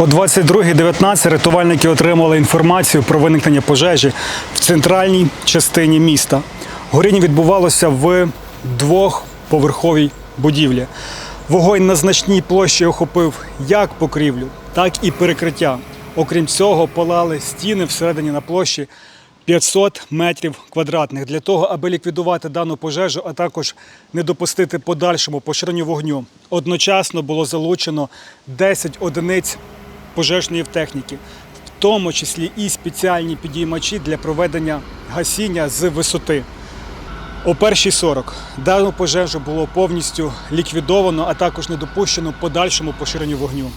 О 22.19 рятувальники отримали інформацію про виникнення пожежі в центральній частині міста. Горіння відбувалося в двохповерховій будівлі. Вогонь на значній площі охопив як покрівлю, так і перекриття. Окрім цього, палали стіни всередині на площі 500 метрів квадратних для того, аби ліквідувати дану пожежу, а також не допустити подальшому поширенню вогню. Одночасно було залучено 10 одиниць пожежної техніки, в тому числі і спеціальні підіймачі для проведення гасіння з висоти. О першій 40 дану пожежу було повністю ліквідовано, а також не допущено подальшому поширенню вогню.